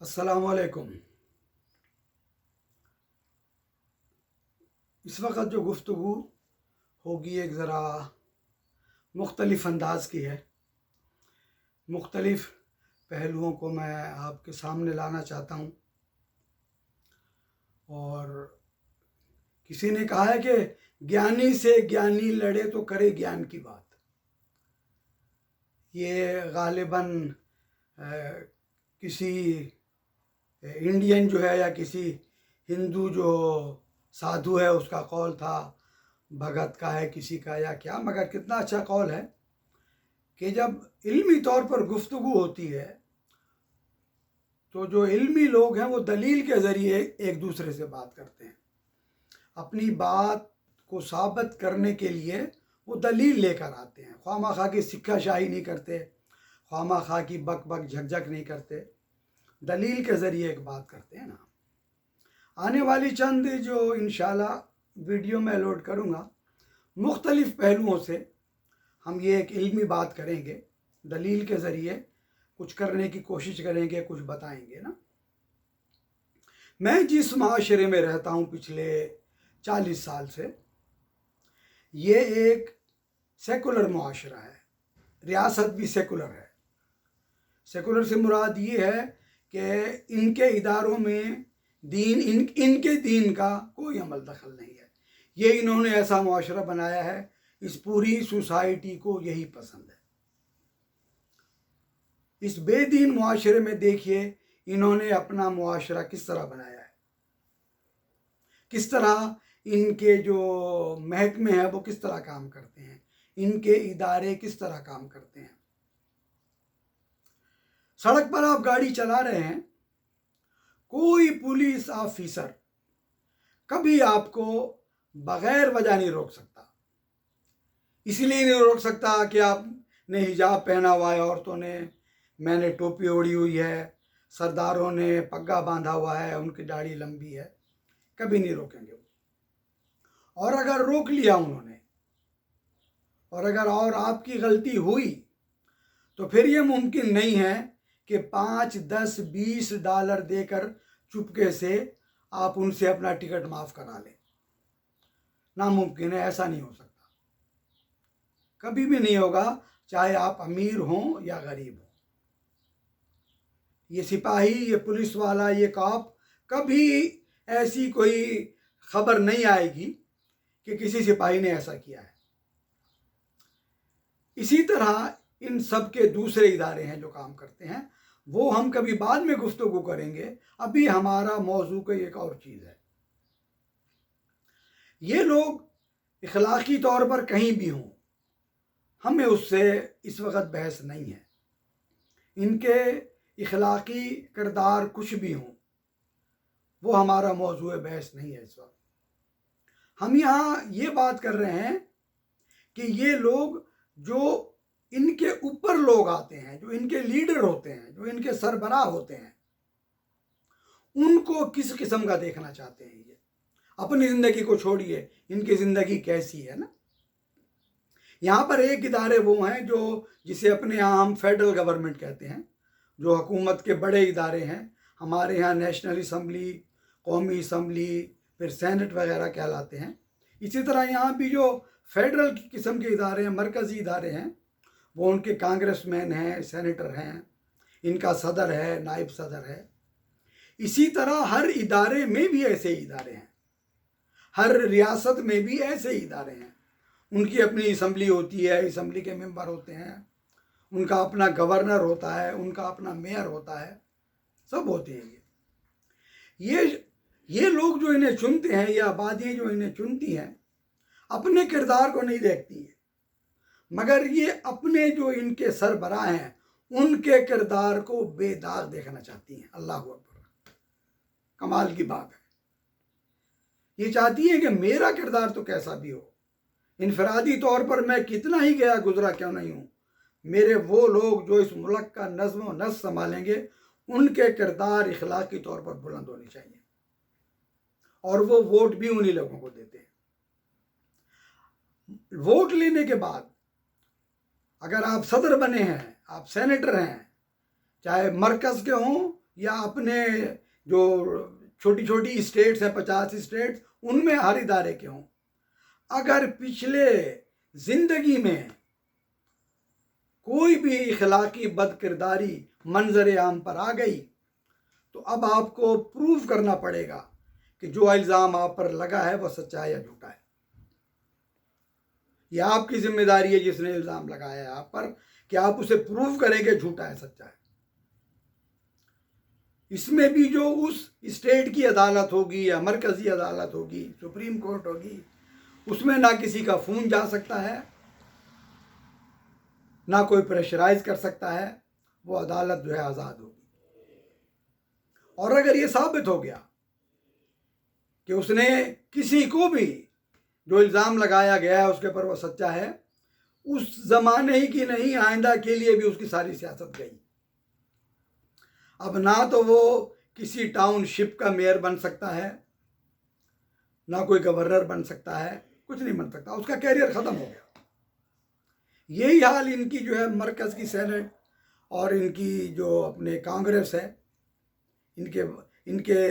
असलकुम इस वक्त जो गुफ्तु होगी एक ज़रा मुख्तलिफ़ अंदाज की है। मुख्तलिफ़ पहलुओं को मैं आपके सामने लाना चाहता हूँ। और किसी ने कहा है कि ज्ञानी से ज्ञानी लड़े तो करे ज्ञान की बात। ये गालिबन किसी इंडियन जो है या किसी हिंदू जो साधु है, उसका कौल था, भगत का है, किसी का या क्या, मगर कितना अच्छा कौल है कि जब इल्मी तौर पर गुफ्तु होती है तो जो इल्मी लोग हैं, वो दलील के ज़रिए एक दूसरे से बात करते हैं। अपनी बात को साबित करने के लिए वो दलील लेकर आते हैं। ख्वामा खा की सिक्का शाही नहीं करते, ख्वामा खा की बक बक झकझक नहीं करते। दलील के ज़रिए एक बात करते हैं ना। आने वाली चंद जो इन वीडियो में लोड करूँगा, मुख्तलिफ़ पहलुओं से हम ये एक इल्मी बात करेंगे, दलील के ज़रिए कुछ करने की कोशिश करेंगे, कुछ बताएँगे ना। मैं जिस माशरे में रहता हूँ पिछले चालीस साल से, ये एक सेकुलर माशरा है, रियासत भी सेकुलर है। सेकुलर से मुराद ये है कि इनके इदारों में दीन, इन, इनके दीन का कोई अमल दखल नहीं है। ये इन्होंने ऐसा माशरा बनाया है, इस पूरी सोसाइटी को यही पसंद है। इस बेदीन मुआशरे में देखिए, इन्होंने अपना मुआशरा किस तरह बनाया है। किस तरह इनके जो महकमे हैं, वो किस तरह काम करते हैं। इनके इदारे किस तरह काम करते हैं। सड़क पर आप गाड़ी चला रहे हैं, कोई पुलिस ऑफिसर कभी आपको बगैर वजह नहीं रोक सकता। इसलिए नहीं रोक सकता कि आपने हिजाब पहना हुआ है, औरतों ने, मैंने टोपी ओढ़ी हुई है, सरदारों ने पग्गा बांधा हुआ है, उनकी दाढ़ी लंबी है, कभी नहीं रोकेंगे वो। और अगर रोक लिया उन्होंने, और अगर और आपकी गलती हुई तो फिर ये मुमकिन नहीं है कि पाँच, दस, बीस डॉलर देकर चुपके से आप उनसे अपना टिकट माफ़ करा लें। नामुमकिन है, ऐसा नहीं हो सकता। कभी भी नहीं होगा, चाहे आप अमीर हों या गरीब हों। ये सिपाही, ये पुलिस वाला, ये कॉप, कभी ऐसी कोई खबर नहीं आएगी कि किसी सिपाही ने ऐसा किया है। इसी तरह इन सब के दूसरे इदारे हैं जो काम करते हैं। वो हम कभी बाद में गुफ्तु करेंगे। अभी हमारा मौजू का एक और चीज़ है। ये लोग इखलाकी तौर पर कहीं भी हों, हमें उससे इस वक्त बहस नहीं है। इनके इखलाकी किरदार कुछ भी हों, वो हमारा मौजू बहस नहीं है इस वक्त। हम यहाँ ये बात कर रहे हैं कि ये लोग जो इनके ऊपर लोग आते हैं, जो इनके लीडर होते हैं, जो इनके सरबराह होते हैं, उनको किस किस्म का देखना चाहते हैं ये? अपनी ज़िंदगी को छोड़िए, इनकी ज़िंदगी कैसी है ना? यहाँ पर एक इदारे वो हैं जो, जिसे अपने यहाँ हम फेडरल गवर्नमेंट कहते हैं, जो हुकूमत के बड़े इदारे हैं। हमारे यहाँ नेशनल असम्बली कौमी असम्बली फिर सैनट वगैरह कहलाते हैं। इसी तरह यहाँ भी जो फेडरल किस्म के इदारे हैं, मरकज़ी इदारे हैं वो उनके कांग्रेसमैन हैं सेनेटर हैं, इनका सदर है, नायब सदर है। इसी तरह हर इदारे में भी ऐसे इदारे हैं। हर रियासत में भी ऐसे इदारे हैं। उनकी अपनी इसम्बली होती है इसम्बली के मेंबर होते हैं। उनका अपना गवर्नर होता है, उनका अपना मेयर होता है। सब होते हैं ये। ये ये लोग जो इन्हें चुनते हैं ये आबादियाँ जो इन्हें चुनती हैं, अपने किरदार को नहीं देखती हैं। मगर ये अपने जो इनके सरबरा हैं, उनके किरदार को बेदाग देखना चाहती हैं। अल्लाह अकबर। कमाल की बात है। ये चाहती हैं कि मेरा किरदार तो कैसा भी हो। इनफरादी तौर पर मैं कितना ही गया गुजरा क्यों नहीं हूँ। मेरे वो लोग जो इस मुल्क का नज्म व नस संभालेंगे, उनके किरदार इखलाकी तौर पर बुलंद होनी चाहिए। और वो वोट भी उन्हीं लोगों को देते हैं। वोट लेने के बाद अगर आप सदर बने हैं, आप सेनेटर हैं, चाहे मरकज़ के हों या अपने जो छोटी छोटी स्टेट्स हैं, पचास स्टेट्स उनमें हर इदारे के हों, अगर पिछले ज़िंदगी में कोई भी इखलाकी बद किरदारी मंजर आम पर आ गई तो अब आपको प्रूव करना पड़ेगा कि जो इल्ज़ाम आप पर लगा है वह सच्चा है या झूठा है। यह आपकी ज़िम्मेदारी है जिसने इल्ज़ाम लगाया है आप पर कि आप उसे प्रूव करेंगे झूठा है, सच्चा है। इसमें भी जो उस स्टेट की अदालत होगी या मरकज़ी अदालत होगी, सुप्रीम कोर्ट होगी, उसमें ना किसी का फ़ोन जा सकता है, ना कोई प्रेशराइज कर सकता है, वो अदालत जो है आज़ाद होगी। और अगर ये साबित हो गया कि उसने किसी को भी जो इल्ज़ाम लगाया गया है, उसके ऊपर वो सच्चा है। उस ज़माने ही की नहीं, आइंदा के लिए भी उसकी सारी सियासत गई। अब ना तो वो किसी टाउनशिप का मेयर बन सकता है, ना कोई गवर्नर बन सकता है, कुछ नहीं बन सकता। उसका कैरियर ख़त्म हो गया। यही हाल इनकी जो है, मरकज़ की सेनेट और इनकी जो अपने कांग्रेस है, इनके इनके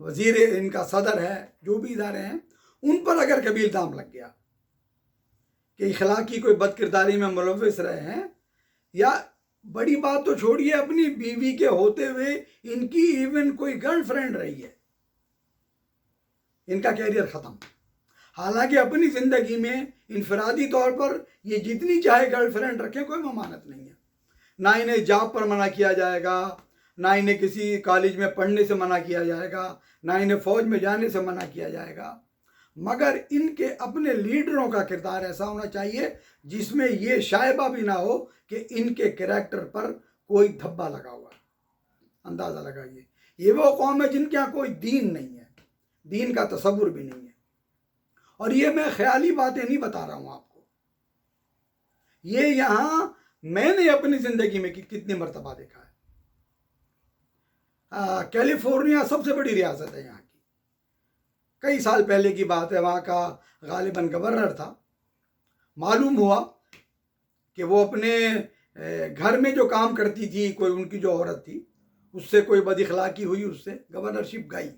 वज़ीर, इनका सदर है, जो भी इदारे हैं उन पर अगर कभी इल्ज़ाम लग गया कि इखलाकी कोई बदकिरदारी में मुलविस रहे हैं, या बड़ी बात तो छोड़िए, अपनी बीवी के होते हुए इनकी इवन कोई गर्लफ्रेंड रही है, इनका कैरियर ख़त्म। हालाँकि अपनी ज़िंदगी में इनफरादी तौर पर ये जितनी चाहे गर्लफ्रेंड रखें, कोई ममानत नहीं है। ना इन्हें जॉब पर मना किया जाएगा, ना इन्हें किसी कॉलेज में पढ़ने से मना किया जाएगा, ना इन्हें फ़ौज में जाने से मना किया जाएगा। मगर इनके अपने लीडरों का किरदार ऐसा होना चाहिए जिसमें ये शायबा भी ना हो कि इनके कैरेक्टर पर कोई धब्बा लगा हुआ अंदाज़ा लगाइए। ये वो कौम है जिनके यहाँ कोई दीन नहीं है। दीन का तस्वुर भी नहीं है। और ये मैं ख्याली बातें नहीं बता रहा हूँ आपको। ये यहाँ मैंने अपनी ज़िंदगी में कि, कितनी मरतबा देखा है। कैलिफ़ोर्निया सबसे बड़ी रियासत है यहाँ कई साल पहले की बात है, वहाँ का गालिबन गवर्नर था। मालूम हुआ कि वो अपने घर में जो काम करती थी, कोई उनकी जो औरत थी, उससे कोई बदखलाकी हुई, उससे गवर्नरशिप गई।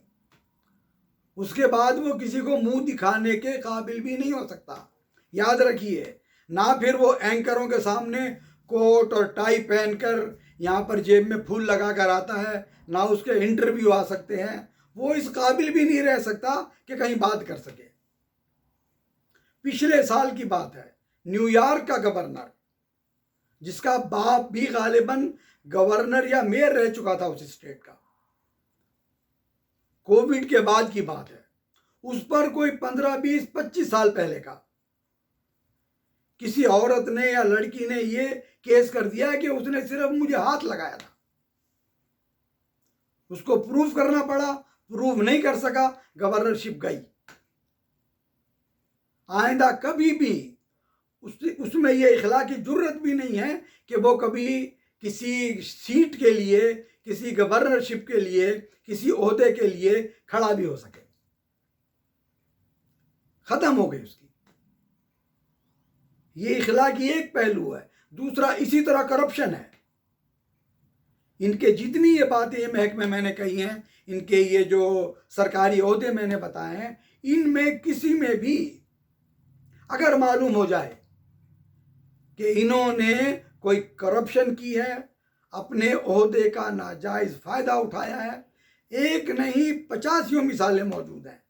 उसके बाद वो किसी को मुँह दिखाने के काबिल भी नहीं हो सकता। याद रखिए, ना फिर वो एंकरों के सामने कोट और टाई पहनकर यहाँ पर जेब में फूल लगा कर आता है, ना उसके इंटरव्यू आ सकते हैं वो इस काबिल भी नहीं रह सकता कि कहीं बात कर सके। पिछले साल की बात है न्यूयॉर्क का गवर्नर, जिसका बाप भी गालिबन गवर्नर या मेयर रह चुका था उस स्टेट का। कोविड के बाद की बात है, उस पर कोई पंद्रह, बीस, पच्चीस साल पहले का। किसी औरत ने या लड़की ने ये केस कर दिया कि उसने सिर्फ़ मुझे हाथ लगाया था। उसको प्रूफ करना पड़ा प्रूफ नहीं कर सका, गवर्नरशिप गई। आइंदा कभी भी उस उसमें यह इखला की ज़रूरत भी नहीं है कि वो कभी किसी सीट के लिए, किसी गवर्नरशिप के लिए, किसी अहदे के लिए खड़ा भी हो सके। खत्म हो गई उसकी। ये इखला की एक पहलू है। दूसरा, इसी तरह करप्शन है। इनके जितनी ये बातें महकमे मैंने कही हैं इनके ये जो सरकारी अहदे मैंने बताए हैं, इनमें किसी में भी अगर मालूम हो जाए कि इन्होंने कोई करप्शन की है, अपने अहदे का नाजायज़ फ़ायदा उठाया है, एक नहीं, पचासियों मिसालें मौजूद हैं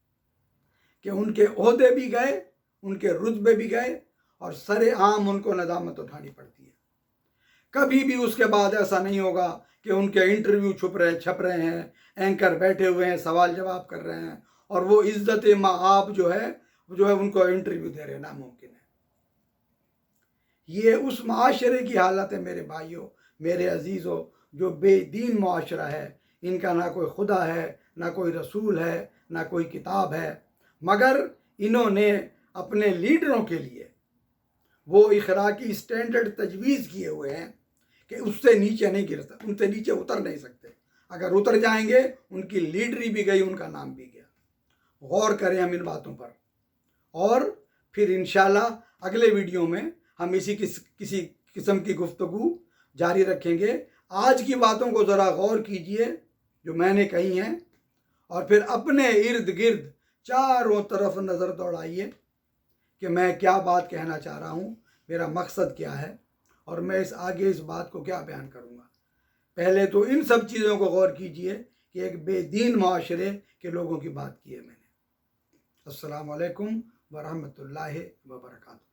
कि उनके अहदे भी गए, उनके रुतबे भी गए और सरे आम उनको नदामत उठानी पड़ती है। कभी भी उसके बाद ऐसा नहीं होगा कि उनके इंटरव्यू छुप रहे, छप रहे हैं एंकर बैठे हुए हैं, सवाल जवाब कर रहे हैं और वो इज़्ज़त माँ आप जो है जो है उनको इंटरव्यू दे रहे नामुमकिन है। ये उस माशरे की हालत है मेरे भाइयों, मेरे अजीज़ों, जो बेदीन माशरा है। इनका ना कोई खुदा है, ना कोई रसूल है, ना कोई किताब है। मगर इन्होंने अपने लीडरों के लिए वो इखराकी स्टैंडर्ड तजवीज़ किए हुए हैं कि उससे नीचे नहीं गिर सकते उनसे नीचे उतर नहीं सकते। अगर उतर जाएँगे, उनकी लीडरी भी गई, उनका नाम भी गया। गौर करें हम इन बातों पर। और फिर इन अगले वीडियो में हम इसी किस, किसी किस्म की गुफ्तु जारी रखेंगे। आज की बातों को ज़रा गौर कीजिए, जो मैंने कही हैं, और फिर अपने इर्द गिर्द चारों तरफ़ नज़र दौड़ाइए कि मैं क्या बात कहना चाह रहा हूँ, मेरा मकसद क्या है, और मैं इस, आगे इस बात को क्या बयान करूँगा। पहले तो इन सब चीज़ों को गौर कीजिए कि एक बेदीन माशरे के लोगों की बात की है मैंने। असलकम वरहमल वरहमतुल्लाहि व बरकातुहू।